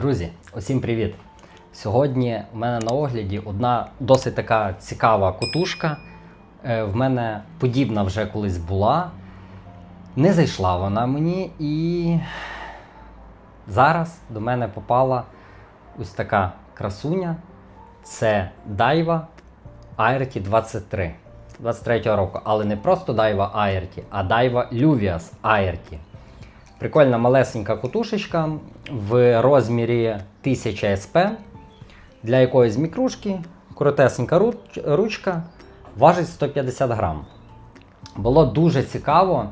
Друзі, усім привіт! Сьогодні в мене на огляді одна досить така цікава котушка. Е, В мене подібна вже колись була. Не зайшла вона мені і зараз до мене попала ось така красуня. Це Daiwa Aerti 23 23 року. Але не просто Daiwa Aerti, а Daiwa Luvias Aerti. Прикольна малесенька котушечка в розмірі 1000 СП для якоїсь мікрушки, коротесенька руч- ручка, важить 150 грам. Було дуже цікаво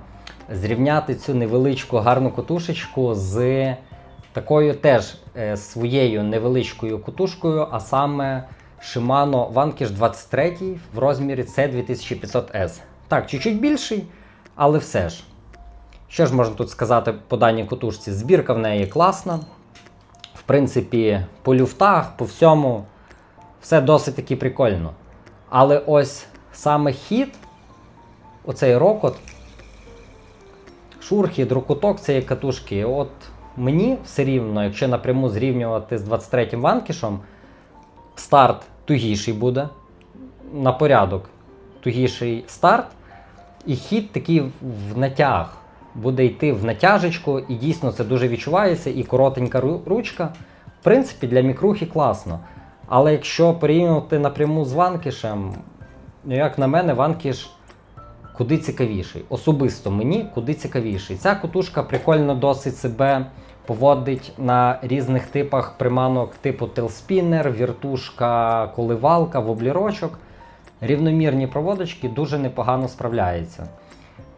зрівняти цю невеличку гарну котушечку з такою теж е, своєю невеличкою котушкою, а саме Shimano Vanquish 23 в розмірі C2500S. Так, чуть-чуть більший, але все ж. Що ж можна тут сказати по даній котушці? Збірка в неї класна. В принципі, по люфтах, по всьому, все досить таки прикольно. Але ось саме хід, оцей рокот, шурхід, рокоток цієї катушки, от мені все рівно, якщо напряму зрівнювати з 23-м ванкішем, старт тугіший буде. На порядок тугіший старт. І хід такий в натяг. Буде йти в натяжечку, і дійсно це дуже відчувається, і коротенька ручка. В принципі, для мікрухи класно. Але якщо порівнювати напряму з ванкішем, ну як на мене, ванкіш куди цікавіший. Особисто мені куди цікавіший. Ця котушка прикольно досить себе поводить на різних типах приманок, типу телспінер, віртушка, коливалка, воблірочок. Рівномірні проводочки дуже непогано справляється.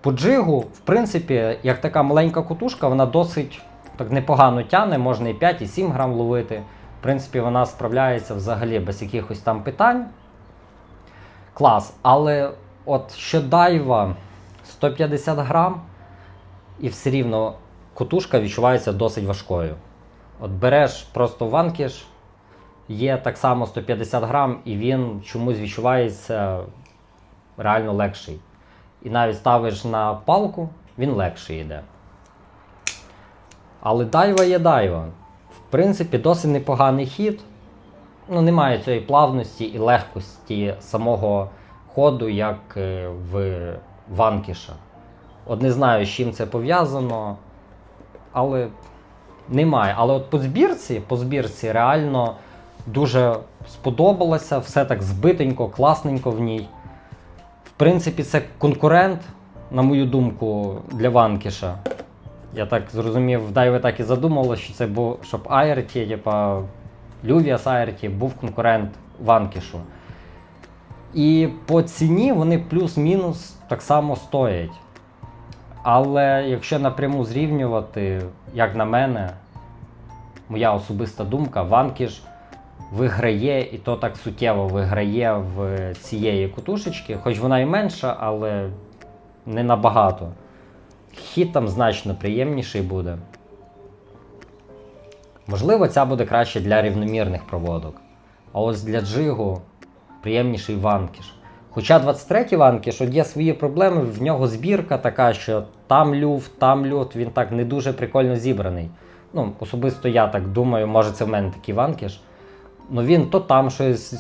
По джигу, в принципі, як така маленька кутушка, вона досить так непогано тяне, можна і 5, і 7 грам ловити. В принципі, вона справляється взагалі без якихось там питань. Клас. Але от що дайва 150 грам, і все рівно кутушка відчувається досить важкою. От береш просто ванкіш, є так само 150 грам, і він чомусь відчувається реально легший. І навіть ставиш на палку, він легший йде. Але дайва є дайва. В принципі, досить непоганий хід. Ну, немає цієї плавності і легкості самого ходу, як е, в Ванкіша. От не знаю, з чим це пов'язано, але немає. Але от по збірці, по збірці реально дуже сподобалося, все так збитенько, класненько в ній. Принципі, це конкурент, на мою думку, для Ванкіша. Я так зрозумів, дай ви так і задумали, що це був, щоб Айрті, типа Лювіас Айрті був конкурент Ванкішу. І по ціні вони плюс-мінус так само стоять. Але якщо напряму зрівнювати, як на мене, моя особиста думка, Ванкіш виграє, і то так суттєво виграє в цієї кутушечки, хоч вона і менша, але не набагато. Хід там значно приємніший буде. Можливо, ця буде краще для рівномірних проводок. А ось для джигу приємніший ванкіш. Хоча 23-й ванкіш, є свої проблеми, в нього збірка така, що там люфт, там люфт, він так не дуже прикольно зібраний. Ну, особисто я так думаю, може це в мене такий ванкіш. Ну він то там щось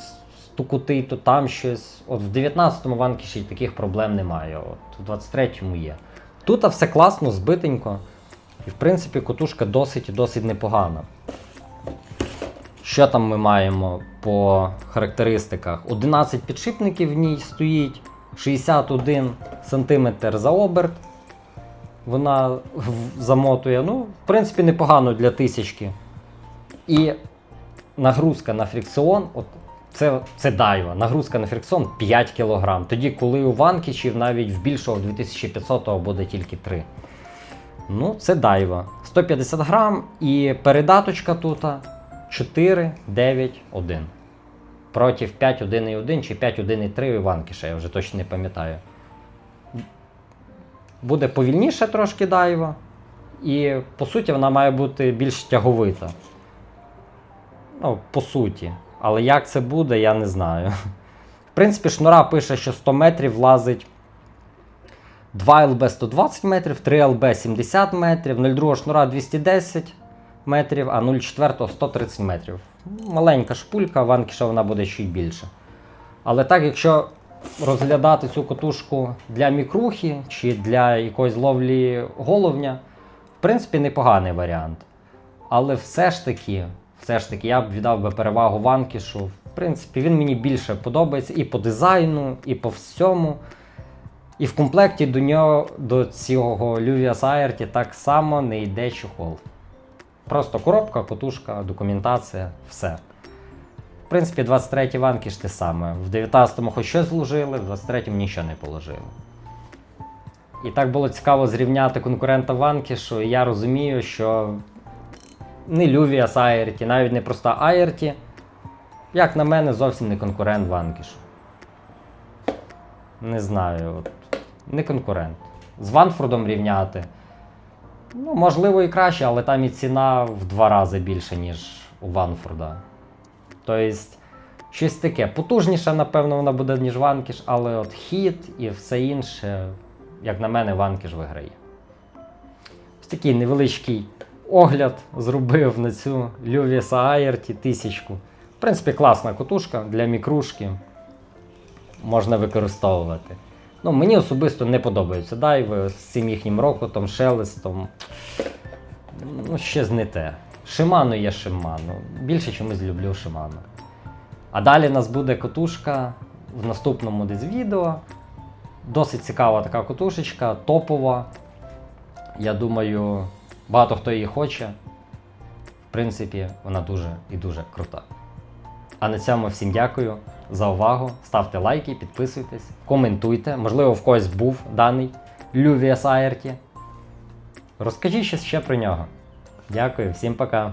стукутий, то там щось. От в 19-му ванкіші таких проблем немає. От в 23-му є. Тут все класно, збитенько. І в принципі котушка досить і досить непогана. Що там ми маємо по характеристиках? 11 підшипників в ній стоїть, 61 см за оберт. Вона замотує. Ну, в принципі, непогано для тисячки. І нагрузка на фрикціон, от це, це дайва. Нагрузка на фрикціон 5 кг. Тоді, коли у ванкічів навіть в більшого в 2500 буде тільки 3. Ну, це дайва. 150 грам і передаточка тут 4, 9, 1. Проти 5, 1 і 1 чи 5, 1 і 3 у ванкіша, я вже точно не пам'ятаю. Буде повільніше трошки дайва. І по суті вона має бути більш тяговита. Ну, по суті. Але як це буде, я не знаю. В принципі, шнура пише, що 100 метрів влазить 2 ЛБ 120 метрів, 3 ЛБ 70 метрів, 0,2 шнура 210 метрів, а 0,4 130 метрів. Маленька шпулька, ванкіша вона буде ще й більше. Але так, якщо розглядати цю котушку для мікрухи чи для якоїсь ловлі головня, в принципі, непоганий варіант. Але все ж таки, все ж таки, я б віддав би перевагу ванкішу. В принципі, він мені більше подобається і по дизайну, і по всьому. І в комплекті до нього, до цього Luvias Airty так само не йде чохол. Просто коробка, котушка, документація, все. В принципі, 23-й ванкіш те саме. В 19-му хоч щось вложили, в 23-му нічого не положили. І так було цікаво зрівняти конкурента ванкішу, і я розумію, що не Luvias Airty, навіть не проста Airty, як на мене, зовсім не конкурент ванкішу. Не знаю, от, не конкурент. З Ванфордом рівняти. Ну, можливо, і краще, але там і ціна в два рази більше, ніж у Ванфорда. Тобто, щось таке. Потужніше, напевно, вона буде, ніж Ванкіш, але от хід і все інше, як на мене, Ванкіш виграє. Ось такий невеличкий огляд зробив на цю Лювіса Аєрті тисячку. В принципі, класна котушка для мікрушки. Можна використовувати. Ну, мені особисто не подобаються дайви з цим їхнім рокотом, шелестом. Ну, щось не те. Шиману є Шиману. Більше чомусь люблю Шиману. А далі в нас буде котушка в наступному десь відео. Досить цікава така котушечка, топова. Я думаю, багато хто її хоче. В принципі, вона дуже і дуже крута. А на цьому всім дякую за увагу. Ставте лайки, підписуйтесь, коментуйте. Можливо, в когось був даний Лювіас Аєрті. Розкажіть щось ще про нього. Дякую, всім пока.